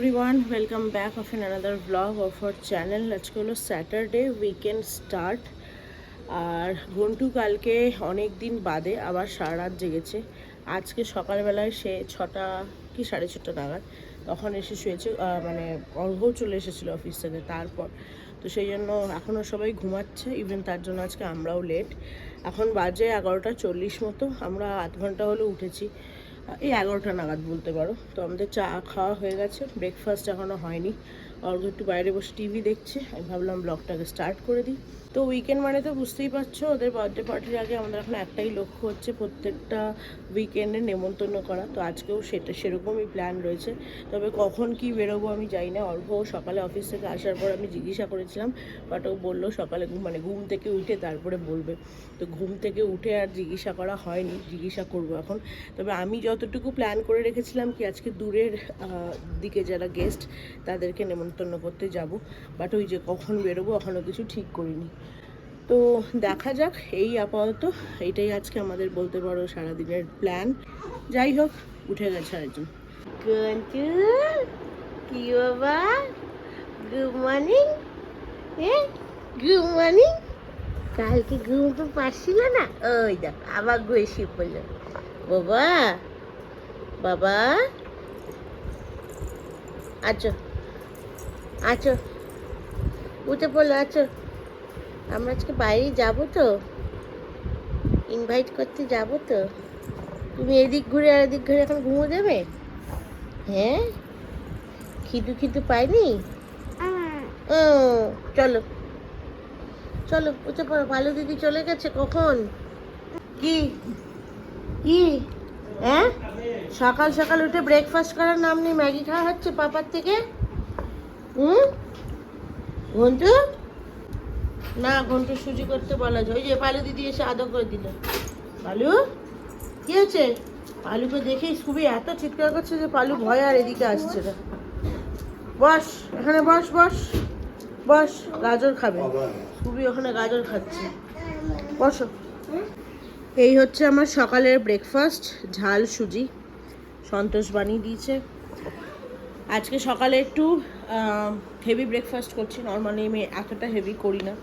Everyone welcome back of an another blog of our channel আজকে হলো Saturday weekend start আর ঘন্টু কালকে অনেক দিন বাদে আবার সারা রাত জেগেছে। আজকে সকালবেলায় সে ছটা কি, সাড়ে ছটা নাগাদ তখন এসে শুয়েছে মানে অর্ঘও চলে এসেছিল অফিস থেকে তারপর। তো সেই জন্য এখনও সবাই ঘুমাচ্ছে ইভেন তার জন্য আজকে আমরাও লেট এখন বাজে এগারোটা চল্লিশ মতো, আমরা আধ ঘণ্টা হলো উঠেছি। এই এগারোটা নাগাদ বলতে পারো। তো আমাদের চা খাওয়া হয়ে গেছে ব্রেকফাস্ট এখনও হয়নি। অর্ঘ একটু বাইরে বসে টিভি দেখছে, আমি ভাবলাম ব্লগটাকে স্টার্ট করে দিই। তো উইকেন্ড মানে তো বুঝতেই পারছ, ওদের বার্থডে পার্টির আগে আমাদের এখন একটাই লক্ষ্য হচ্ছে প্রত্যেকটা উইকেন্ডে নেমন্তন্ন করা। তো আজকেও সেটা, সেরকমই প্ল্যান রয়েছে। তবে কখন কি বেরোবো আমি জানি না। অল্প সকালে অফিস থেকে আসার পর আমি জিজ্ঞাসা করেছিলাম বাট ও বলল সকালে মানে ঘুম থেকে উঠে তারপরে বলবে। তো ঘুম থেকে উঠে আর জিজ্ঞাসা করা হয়নি, জিজ্ঞাসা করব এখন। তবে আমি যতটুকু প্ল্যান করে রেখেছিলাম কি আজকে দূরের দিকে যারা গেস্ট তাদেরকে নেমন্তন্ন করতে যাব। বাট ওই যে কখন বেরোবো এখনও কিছু ঠিক করিনি। তো দেখা যাক, এই আপাতত এইটাই আজকে আমাদের বলতে পারো সারাদিনের প্ল্যান যাই হোক, উঠে গেছে আরেকজন। কি বাবা? গুড মর্নিং হ্যাঁ গুড মর্নিং কালকে ঘুম তো পারছিল না। ওই দেখ, আবার ঘুষি পড়ল। বাবা বাবা। আচ্ছা আচ্ছা। উঠে পড়ল আচ্ছা। আমরা আজকে বাইরে যাব তো। ইনভাইট করতে যাব তো। তুমি এদিক ঘুরে আর এদিক ঘুরে এখন ঘুমো দেবে? হ্যাঁ? খিদু খিদু পাইনি? ও চলো। চলো উঠে পড়ো। ভালো দিদি চলে গেছে কখন? কি? কি? হ্যাঁ? সকাল সকাল উঠে ব্রেকফাস্ট করার নাম নেই ম্যাগি খাওয়া হচ্ছে পাপার থেকে? হুম? ঘন্টু না ঘন্টু সুজি করতে বলা যায়। ওই যে পালু দিদি এসে আদর করে দিল। পালু, কি হয়েছে? পালুকে দেখেই খুবই এত চিৎকার করছে যে পালু ভয় আর এদিকে আসছে না। বস, এখানে বস বস বস, গাজর খাবে। খুবই ওখানে গাজর খাচ্ছে। বসো। এই হচ্ছে আমার সকালের ব্রেকফাস্ট ঝাল, সুজি। সন্তোষ বানিয়ে দিয়েছে। আজকে সকালে একটু হেভি ব্রেকফাস্ট করছি নর্মালি আমি এতটা হেভি করি না।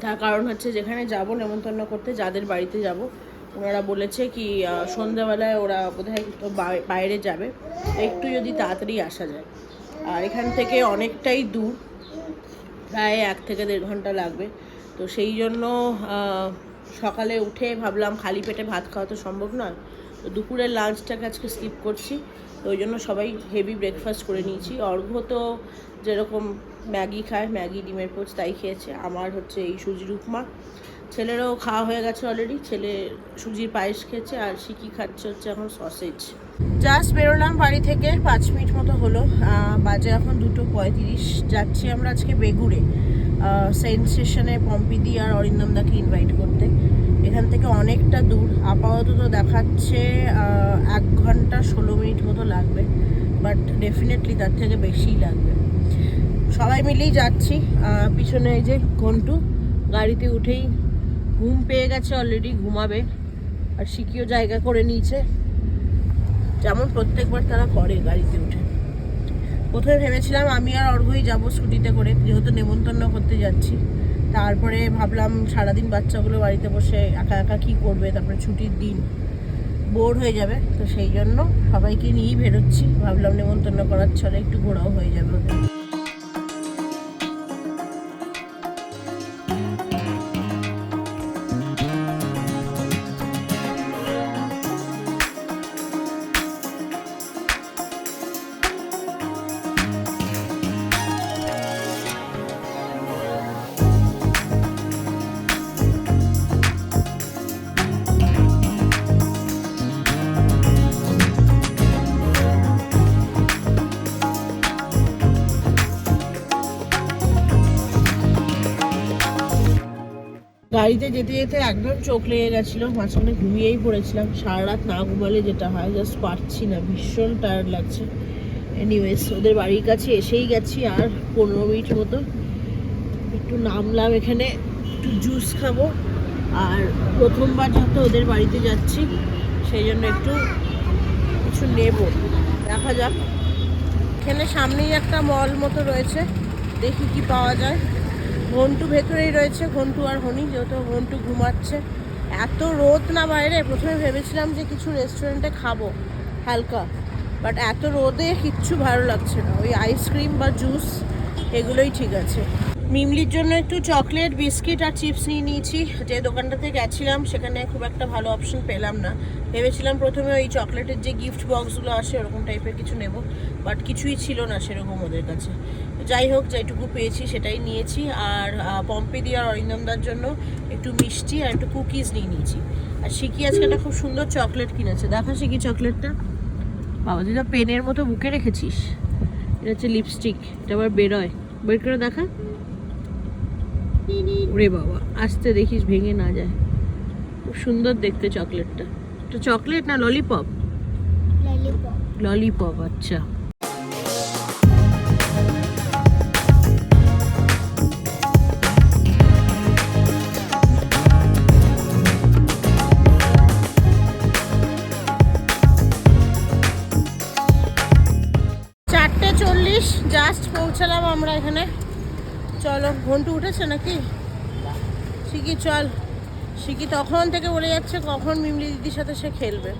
তার কারণ হচ্ছে যেখানে যাব, নেমন্তন্ন করতে যাদের বাড়িতে যাব, ওনারা বলেছে কি সন্ধ্যাবেলায় ওরা বোধহয় বা- বাইরে যাবে, একটু যদি তাড়াতাড়ি আসা যায়। আর এখান থেকে অনেকটাই দূর, প্রায় এক থেকে দেড় ঘণ্টা লাগবে। তো সেই জন্য সকালে উঠে ভাবলাম, খালি পেটে ভাত খাওয়া তো সম্ভব নয়, তো দুপুরের লাঞ্চটাকে আজকে স্কিপ করছি। তো ওই জন্য সবাই হেভি ব্রেকফাস্ট করে নিয়েছি। অর্ঘ্য তো যেরকম ম্যাগি খায়, ম্যাগি, ডিমের পোচ তাই খেয়েছে। আমার হচ্ছে এই সুজির উপমা। ছেলেরও খাওয়া হয়ে গেছে অলরেডি ছেলে সুজির পায়েস খেয়েছে আর সিকি খাচ্ছে হচ্ছে এখন সসেজ জাস্ট বেরোলাম বাড়ি থেকে, পাঁচ মিনিট মতো হলো। বাজে এখন দুটো পঁয়ত্রিশ। যাচ্ছি আমরা আজকে বেগুড়ে। সেন্ট স্টেশনে পম্পিদি আর অরিন্দমদাকে ইনভাইট করতে। এখান থেকে অনেকটা দূর। আপাতত দেখাচ্ছে এক ঘণ্টা ষোলো মিনিট মতো লাগবে বাট ডেফিনেটলি তার থেকে বেশিই লাগবে। সবাই মিলেই যাচ্ছি। পিছনে এই যে ঘন্টু, গাড়িতে উঠেই ঘুম পেয়ে গেছে অলরেডি ঘুমাবে। আর সিকিও জায়গা করে নিয়েছে। যেমন প্রত্যেকবার তারা করে গাড়িতে উঠে। প্রথমে ভেবেছিলাম আমি আর অর্ঘই যাব স্কুটিতে করে, যেহেতু নেমন্তন্ন করতে যাচ্ছি। তারপরে ভাবলাম সারাদিন বাচ্চাগুলো বাড়িতে বসে একা একা কী করবে? তারপরে ছুটির দিন। বোর হয়ে যাবে, তো সেই জন্য সবাইকে নিয়েই বেরোচ্ছি। ভাবলাম নেমন্তন্ন করার ছলে একটু ঘোরাও হয়ে যাবে ওদের গাড়িতে যেতে যেতে একদম চোখ লেগে গেছিল, মাঝখানে ঘুমিয়েই পড়েছিলাম সারা রাত না ঘুমালে যেটা হয় জাস্ট পারছি না, ভীষণ টায়ার্ড লাগছে। এনিওয়েজ ওদের বাড়ির কাছে এসেই গেছি আর পনেরো মিনিট মতো। একটু নামলাম এখানে, একটু জুস খাব। আর প্রথমবার যেহেতু ওদের বাড়িতে যাচ্ছি, সেই জন্য একটু কিছু নেব। দেখা যাক। এখানে সামনেই একটা মল মতো রয়েছে, দেখি কি পাওয়া যায়। ঘন্টু ভেতরেই রয়েছে, ঘন্টু আর হনি যেহেতু ঘন্টু ঘুমাচ্ছে। এত রোদ না বাইরে, প্রথমে ভেবেছিলাম যে কিছু রেস্টুরেন্টে খাব হালকা বাট এত রোদে কিচ্ছু ভালো লাগছে না। ওই আইসক্রিম বা জুস এগুলোই ঠিক আছে। মিমলির জন্য একটু চকলেট বিস্কিট আর চিপস নিয়ে নিয়েছি। যে দোকানটাতে গেছিলাম, সেখানে খুব একটা ভালো অপশন পেলাম না। ভেবেছিলাম প্রথমে ওই চকলেটের যে গিফট বক্সগুলো আসে, ওরকম টাইপের কিছু নেব বাট কিছুই ছিল না সেরকম ওদের কাছে। যাই হোক যেটুকু পেয়েছি সেটাই নিয়েছি। আর পম্পে পম্পিদি আর অরিন্দমদার জন্য একটু মিষ্টি আর একটু কুকিজ নিয়ে নিয়েছি। আর শিকি আজকে একটা খুব সুন্দর চকলেট কিনেছে। দেখা শিকি চকলেটটা বাবা তুই তো পেনের মতো বুকে রেখেছিস। এটা হচ্ছে লিপস্টিক এটা আবার বেরোয়। বের করে দেখা। ওরে বাবা আসতে দেখিস ভেঙে না যায়। খুব সুন্দর দেখতে চকলেটটা এটা চকলেট না ললিপপ ললিপপ আচ্ছা। এখানে? চলো, ঘন্টু উঠেছে নাকি? শিকি, চল। শিকি তখন থেকে বলে যাচ্ছে, কখন মিমলি দিদির সাথে সে খেলবে।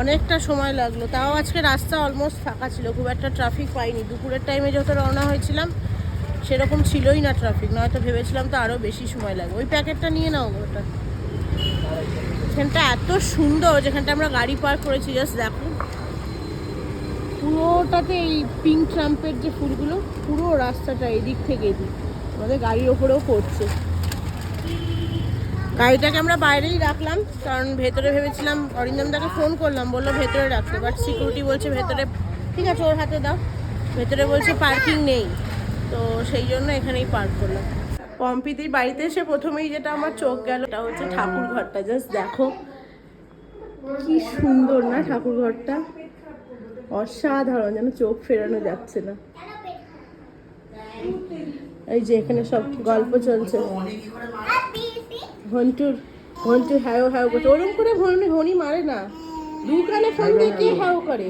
অনেকটা সময় লাগল। তাও আজকে রাস্তা অলমোস্ট ফাঁকা ছিল, খুব একটা ট্রাফিক পাইনি। দুপুরের টাইমে যত রওনা হয়েছিলাম, সেরকম ছিলই না ট্রাফিক নয়তো ভেবেছিলাম তো আরও বেশি সময় লাগবে। ওই প্যাকেটটা নিয়ে নাও ওটা। এখানটা এত সুন্দর, যেখানটা আমরা গাড়ি পার্ক করেছি জাস্ট দেখো। পুরোটাতে এই পিঙ্ক ট্রাম্পের যে ফুলগুলো, পুরো রাস্তাটা এদিক থেকে এদিক। আমাদের গাড়ির ওপরেও পড়ছে। গাড়িটাকে আমরা বাইরেই রাখলাম, কারণ ভেতরে ভেবেছিলাম অরিন্দমদাকে ফোন করলাম, বলল ভেতরে রাখতে। বাট সিকিউরিটি বলছে ভেতরে, ঠিক আছে, ওর হাতে দাও। ভেতরে বলছে পার্কিং নেই। তো সেই জন্য এখানেই পার্ক করলাম। পম্পিদির বাড়িতে এসে প্রথমেই যেটা আমার চোখ গেল এটা হচ্ছে ঠাকুর ঘরটা জাস্ট দেখো, কি সুন্দর না ঠাকুর ঘরটা অসাধারণ, যেন চোখ ফেরানো যাচ্ছে না। এই যে এখানে সব গল্প চলছে। ঘন্টুর ঘন্টু হ্যাও হ্যাও করছে। ওরম করে ভনি ভনি মারে না। দু কানে ফোন দিয়ে কে হ্যাও করে?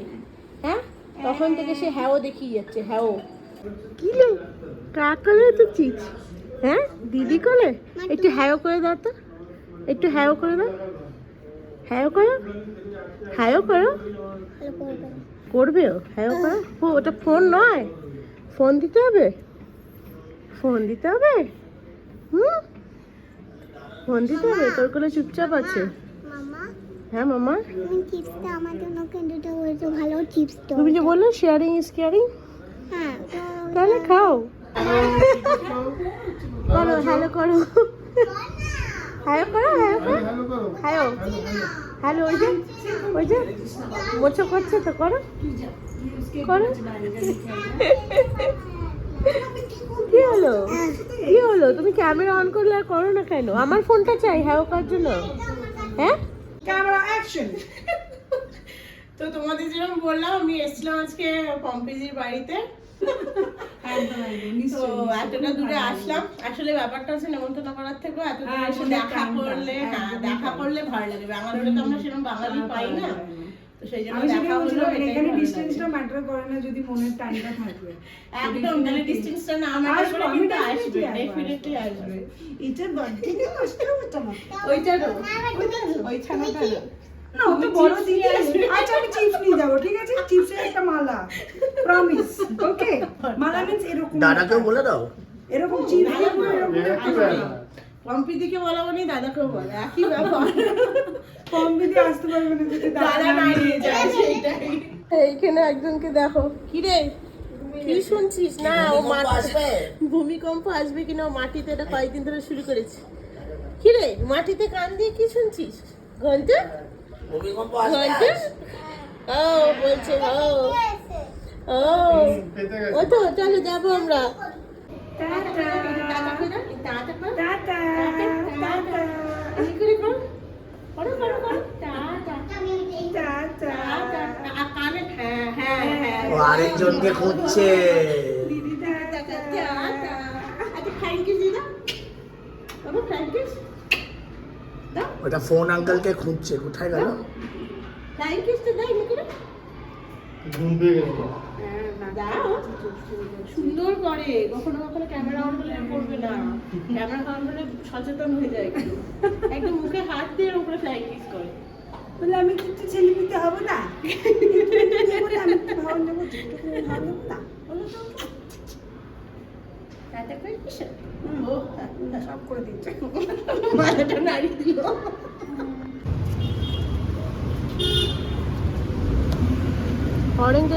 হ্যাঁ? তখন থেকে সে হ্যাও দেখিয়ে যাচ্ছে, হ্যাও। কি রে কাকলে তো চিজ হ্যাঁ? দিদি কলে? একটু হ্যাও করে দাও তো। একটু হ্যাও করে দাও। হ্যাও করো। হ্যাও করো। করবে? হ্যাঁ ও ওটা ফোন নয়। ফোন দিতে হবে? ফোন দিতে হবে? হুম? ফোন দিতে হবে? তোর কোনো চুপচাপ আছে? হ্যাঁ মামা? তুমি চিপসটা আমার জন্য কিন্তু হয়েছে ভালো চিপস তো তুমি যে বললে শেয়ারিং ইজ কেয়ারিং হ্যাঁ তাহলে খাও করো হ্যালো করো। হ্যালো করো হ্যালো করো। হ্যালো হ্যালো ওই যে ওই যে মোছো করছে তো, করো। করো। কি হলো? কি হলো? তুমি ক্যামেরা অন করলে আর করো না কেন? আমার ফোনটা চাই হ্যাঁ কার জন্য। হ্যাঁ? ক্যামেরা অ্যাকশন তো তোমাদের যেরকম বললাম, আমি এসেছিলাম আজকে পম্পিজির বাড়িতে। তো এতটা দূরে আসলাম আসলে ব্যাপারটা হচ্ছে নেমন্তন্ন করার থেকেও এত দূরে হ্যাঁ, দেখা করলে হ্যাঁ দেখা করলে ভালো লাগে। বাঙালিরা তো আমরা সেরকম বাঙালি পাই না। ওইটা ওই ছানাটা না। না ওটা বড় দিদি আচ্ছা আমি চিপস নিয়ে যাব ঠিক আছে? চিপসের একটা মালা। প্রমিস ওকে মালা মিন্স এরকম দাদাকেও বলে দাও। এরকম চিপস। পম্পিদিকে বলাবো নি দাদাকেও বলে। একই ব্যাপার। কম দিদি আসতে পারবে না যদি দাদা না নিয়ে যায়। সেইটাই। এইখানে একজনকে দেখো। কি রে কি শুনছিস? না ও ভূমিকম্প আসবে। কিনা ও মাটিতে এটা কয়েকদিন ধরে শুরু করেছে। কি রে মাটিতে কান দিয়ে কি শুনছিস? ঘণ্টা? ভূমিকম্প ও বলছে ও। ও। ও তো চলো যাব আমরা। হ্যাঁ হ্যাঁ হ্যাঁ আরেকজনকে খুঁজছে। দিদি টাটা আচ্ছা থ্যাংক ইউ দিদা। বাবা থ্যাংক ইউ ওটা ফোন আঙ্কেলকে খুঁজছে। কোথায় গেল? থ্যাংক ইউ তো দাই নাকি রে? দাও সুন্দর করে। কখনো কখনো ক্যামেরা অন হলে করবে না। ক্যামেরা অন হলে সচেতন হয়ে যায় একটু। একদম মুখে হাত দিয়ে উপরে ফ্লাইং কিস করে। বলে আমি কিন্তু ছেলে দিতে হবে না। আমি ভাবন ভাবন না। বলো তো অরেঞ্জ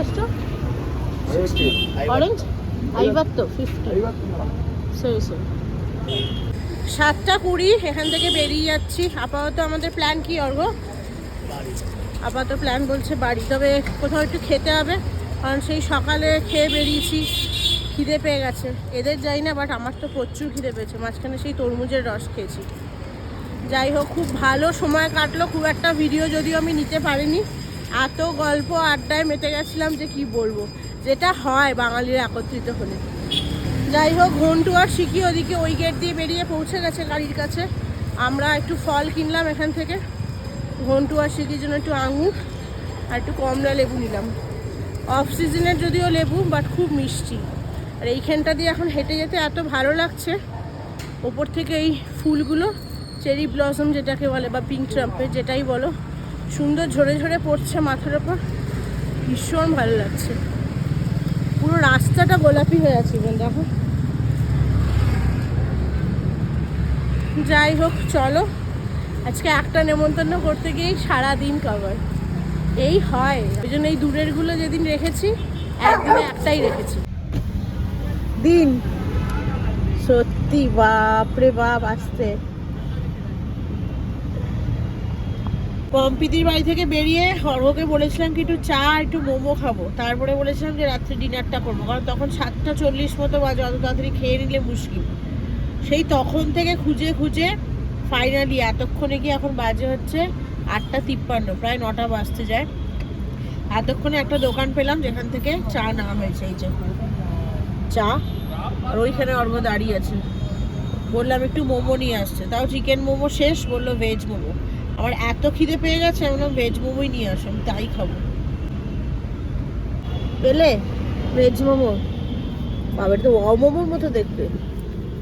হ্যাঁ, অরেঞ্জ হ্যাঁ। সাতটা কুড়ি এখান থেকে বেরিয়ে যাচ্ছি। আপাতত আমাদের প্ল্যান কি অর্গ আপাতত প্ল্যান বলছে বাড়ি। তবে কোথাও একটু খেতে হবে কারণ সেই সকালে খেয়ে বেরিয়েছি। খিদে পেয়ে গেছে। এদের যাই না বাট আমার তো প্রচুর খিদে পেয়েছে। মাঝখানে সেই তরমুজের রস খেয়েছি। যাই হোক, খুব ভালো সময় কাটলো। খুব একটা ভিডিও যদিও আমি নিতে পারিনি। এত গল্প আড্ডায় মেতে গেছিলাম যে কি বলব? যেটা হয় বাঙালিরা একত্রিত হলে। যাই হোক, ঘন্টু আর শিখি ওদিকে ওই গেট দিয়ে বেরিয়ে পৌঁছে গেছে গাড়ির কাছে। আমরা একটু ফল কিনলাম এখান থেকে। ঘন্টু আর শিখির জন্য একটু আঙুর আর একটু কমলা লেবু নিলাম। অফ সিজনের যদিও লেবু বাট খুব মিষ্টি। আর এইখানটা দিয়ে এখন হেঁটে যেতে এত ভালো লাগছে। ওপর থেকে এই ফুলগুলো, চেরি ব্লসম যেটাকে বলে, বা পিঙ্ক ট্রাম্পের যেটাই বলো, সুন্দর ঝরে ঝরে পড়ছে মাথার ওপর। ভীষণ ভালো লাগছে। পুরো রাস্তাটা গোলাপি হয়ে আছে দেখো। যাই হোক, চলো। আজকে একটা নেমন্তন্ন করতে গিয়েই সারাদিন কভার এই হয়। ওই জন্য এই দূরেরগুলো যেদিন রেখেছি, একদিনে একটাই রেখেছি। দিন। সত্যি, বাপরে বাপ আসতে পম্পিদির বাড়ি থেকে বেরিয়ে অর্ঘকে বলেছিলাম কি একটু চা, একটু মোমো খাব। তারপরে বলেছিলাম যে রাত্রে ডিনারটা করব, কারণ তখন সাতটা চল্লিশ মতো বাজে, অত তাড়াতাড়ি খেয়ে নিলে মুশকিল। সেই তখন থেকে খুঁজে খুঁজে ফাইনালি এতক্ষণে কি এখন বাজে হচ্ছে? আটটা তিপ্পান্ন, প্রায় নটা বাজতে যায়। এতক্ষণে একটা দোকান পেলাম যেখান থেকে চা নেওয়া হয়েছে, এই যে। চা আর ওইখানে অর্ঘ দাঁড়িয়ে আছে। বললাম একটু মোমো নিয়ে আসছে। তাও চিকেন মোমো শেষ বলল ভেজ মোমো। আমার এত খিদে পেয়ে গেছে আমি বললাম ভেজ মোমোই নিয়ে আসো আমি তাই খাব। পেলে? ভেজ মোমো? বাবার তো অ মোমোর মতো দেখতে।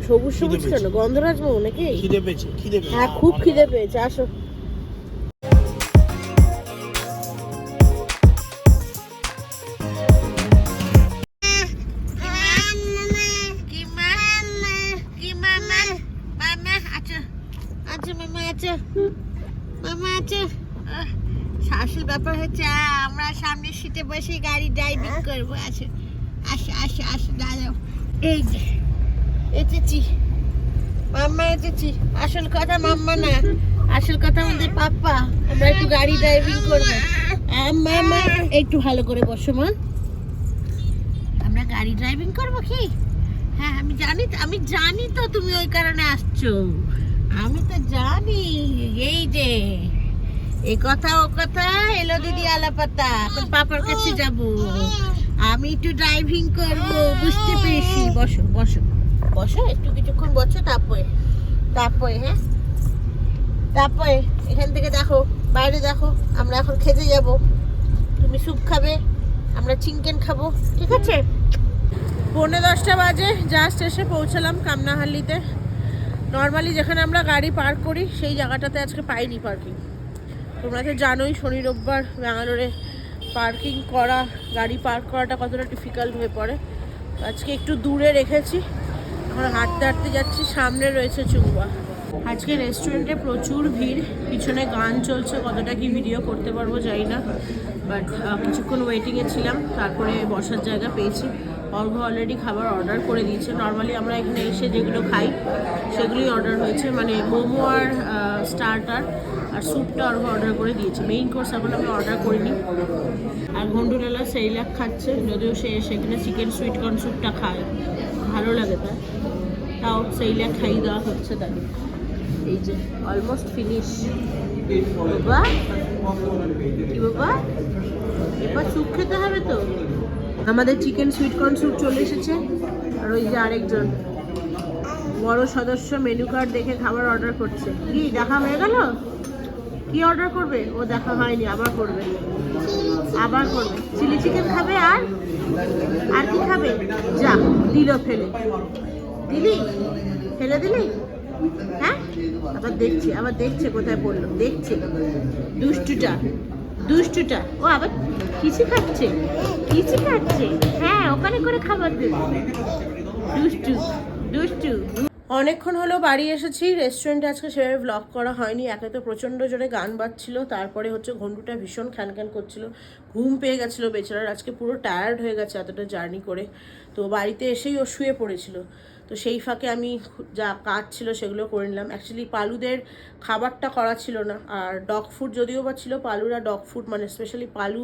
সবুজ সবুজ কেন? গন্ধরাজ মোমো নাকি? খিদে পেয়েছে খিদে পেয়েছে। হ্যাঁ খুব খিদে পেয়েছে আসো। সিটে বসে গাড়ি ড্রাইভিং করব আসো আসো আসো আসো দাঁড়াও। এই যে এসেছি মাম্মা এসেছি আসল কথা মাম্মা না আসল কথা আমাদের পাপ্পা। আমরা একটু গাড়ি ড্রাইভিং করব। মামা একটু ভালো করে বসো মা। আমরা গাড়ি ড্রাইভিং করব কি? হ্যাঁ আমি জানি তো আমি জানি তো তুমি ওই কারণে আসছো। আমি তো জানি এই যে। এই কথা ও কথা এলো দিদি আলাপাতা এখন পাপার কাছে যাব। আমি একটু ড্রাইভিং করব বুঝতে পেরেছি। বসো বসো। বসো একটু কিছুক্ষণ বসো তারপরে তারপরে হ্যাঁ? তারপরে এখান থেকে দেখো বাইরে দেখো আমরা এখন খেতে যাব। তুমি স্যুপ খাবে আমরা চিকেন খাব ঠিক আছে? পৌনে দশটা বাজে জাস্ট এসে পৌঁছালাম কামনাহাল্লিতে নর্মালি যেখানে আমরা গাড়ি পার্ক করি সেই জায়গাটাতে আজকে পাইনি পার্কিং তোমরা তো জানোই শনি, রোববার ব্যাঙ্গালোরে পার্কিং করা, গাড়ি পার্ক করাটা কতটা ডিফিকাল্ট হয়ে পড়ে। আজকে একটু দূরে রেখেছি, এখন হাঁটতে হাঁটতে যাচ্ছি, সামনে রয়েছে চুম্বা। আজকে রেস্টুরেন্টে প্রচুর ভিড়, পিছনে গান চলছে, কতটা কি ভিডিও করতে পারব জানি না বাট কিছুক্ষণ ওয়েটিংয়ে ছিলাম, তারপরে বসার জায়গা পেয়েছি। অর্ঘ অলরেডি খাবার অর্ডার করে দিয়েছে। নর্মালি আমরা এখানে এসে যেগুলো খাই, সেগুলোই অর্ডার হয়েছে। মানে মোমো আর স্টার্টার আর স্যুপটা অর্ঘ অর্ডার করে দিয়েছে। মেইন কোর্স এখন আমি অর্ডার করিনি। আর ঘন্টুডালা সেইলাক খাচ্ছে, যদিও সে সেখানে চিকেন সুইট কর্ন স্যুপটা খায়। ভালো লাগে তার। তাও সেইলাক খাইয়ে দেওয়া হচ্ছে তাকে এই যে অলমোস্ট ফিনিশ বাবা, কি বাবা? এবার স্যুপ খেতে হবে তো। আমাদের চিকেন সুইট কর্ন স্যুপ চলে এসেছে। আর ওই যে আরেকজন। বড় সদস্য মেনু কার্ড দেখে খাবার অর্ডার করছে। কি, দেখা হয়ে গেল? কি অর্ডার করবে? ও দেখা হয়নি, আবার করবে। আবার করবে। চিলি চিকেন খাবে আর আর কি খাবে? যা, দিল, ফেলে। দিলি? ফেলে দিলি? হ্যাঁ? আবার দেখছে আবার দেখছে কোথায় পড়ল। দেখছে। দুষ্টুটা দুষ্টুটা। ও আবার কিছু খাচ্ছে? কিছু খাচ্ছে? হ্যাঁ ওখানে করে খাবার দেবে। দুষ্টু দুষ্টু। অনেকক্ষণ হলো বাড়ি এসেছি রেস্টুরেন্টে আজকে সেভাবে ব্লগ করা হয়নি একে তো প্রচণ্ড জোরে গান বাজছিল, তারপরে হচ্ছে ঘন্টুটা ভীষণ খ্যান খ্যান করছিল, ঘুম পেয়ে গেছিল বেচারার, আজকে পুরো টায়ার্ড হয়ে গেছে এতটা জার্নি করে, তো বাড়িতে এসেই ও শুয়ে পড়েছিল। তো সেই ফাঁকে আমি যা কাজ ছিল সেগুলো করে নিলাম। অ্যাকচুয়ালি পালুদের খাবারটা করা ছিল না। আর ডগ ফুড যদিও বা ছিল, পালুরা ডগ ফুড মানে স্পেশালি পালু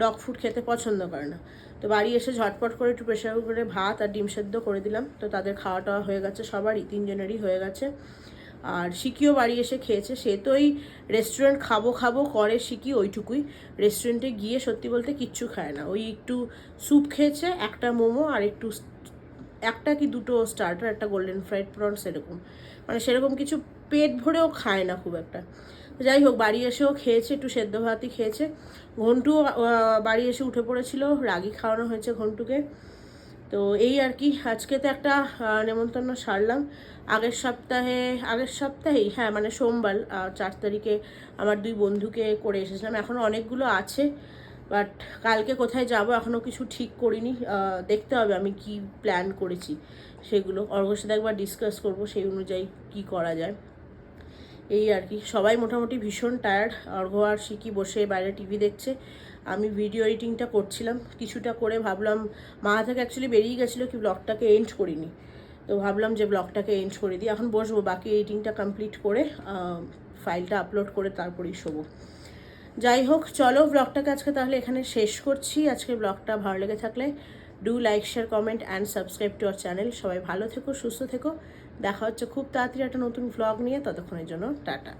ডগ ফুড খেতে পছন্দ করে না। তো বাড়ি এসে ঝটপট করে একটু প্রেশার কুকারে ভাত আর ডিম সেদ্ধ করে দিলাম। তো তাদের খাওয়া টাওয়া হয়ে গেছে সবারই, তিনজনেরই হয়ে গেছে। আর সিকিও বাড়ি এসে খেয়েছে। সে তো ওই রেস্টুরেন্ট খাব খাব করে সিকি ওইটুকুই। রেস্টুরেন্টে গিয়ে সত্যি বলতে কিচ্ছু খায় না। ওই একটু স্যুপ খেয়েছে, একটা মোমো আর একটু একটা কি দুটো স্টার্টার একটা গোল্ডেন ফ্রাইড প্রনস এরকম। মানে সেরকম কিছু পেট ভরেও খায় না খুব একটা। যাই হোক, বাড়ি এসেও খেয়েছে, একটু সেদ্ধ ভাতই খেয়েছে। ঘন্টু বাড়ি এসে উঠে পড়েছিল, রাগি খাওয়ানো হয়েছে ঘন্টুকে। তো এই আর কি, আজকে তো একটা নেমন্তন্ন সারলাম। আগের সপ্তাহে, আগের সপ্তাহেই হ্যাঁ মানে সোমবার চার তারিখে আমার দুই বন্ধুকে করে এসেছিলাম। এখনও অনেকগুলো আছে। বাট কালকে কোথায় যাব এখনও কিছু ঠিক করিনি। দেখতে হবে আমি কি প্ল্যান করেছি সেগুলো। অর্ঘর সাথে একবার ডিসকাস করব সেই অনুযায়ী কি করা যায়। এই আর কি। সবাই মোটামুটি ভীষণ টায়ার্ড অর্ঘ আর শিকি বসে বাইরে টিভি দেখছে। আমি ভিডিও এডিটিংটা করছিলাম। কিছুটা করে ভাবলাম, মা থেকে অ্যাকচুয়ালি বেরিয়ে গেছিল কি ব্লগটাকে এন্ড করিনি। তো ভাবলাম যে ব্লগটাকে এন্ড করে দিই। এখন বসবো। বাকি এডিটিংটা কমপ্লিট করে ফাইলটা আপলোড করে তারপরেই শোবো। যাই হোক, চলো ব্লগটাকে আজকে তাহলে এখানে শেষ করছি। আজকে ব্লগটা ভালো লেগে থাকলে do like share comment and subscribe to our channel সবাই ভালো থেকো, সুস্থ থেকো। দেখা হচ্ছে খুব তাড়াতাড়ি একটা নতুন ব্লগ নিয়ে। ততক্ষণের জন্য টাটা।